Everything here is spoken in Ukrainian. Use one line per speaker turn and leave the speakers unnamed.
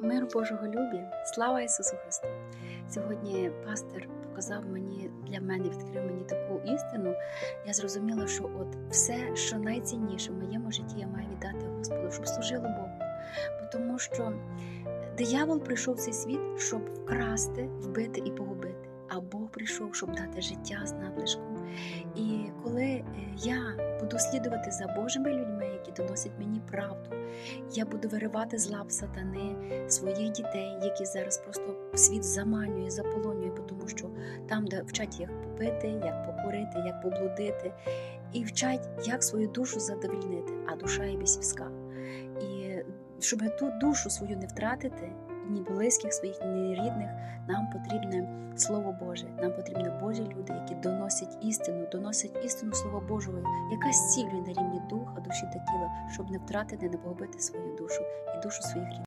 Миру Божого любі, слава Ісусу Христу! Сьогодні пастор показав мені для мене, відкрив мені таку істину. Я зрозуміла, що от все, що найцінніше в моєму житті, я маю віддати Господу, щоб служило Богу. Бо Тому що диявол прийшов в цей світ, щоб вкрасти, вбити і погубити. А Бог прийшов, щоб дати життя з надлишком. Буду слідувати за Божими людьми, які доносять мені правду, я буду виривати з лап сатани своїх дітей, які зараз просто світ заманює, заполонює, тому що там, де вчать як попити, як покурити, як поблудити, і вчать, як свою душу задовільнити, а душа є безвізка. І щоб ту душу свою не втратити, ні близьких своїх, ні рідних, нам потрібне Боже, нам потрібні Божі люди, які доносять істину, доносять істину Слова Божого, яка зцілює на рівні духа, душі та тіла, щоб не втратити, не погубити свою душу і душу своїх рідних.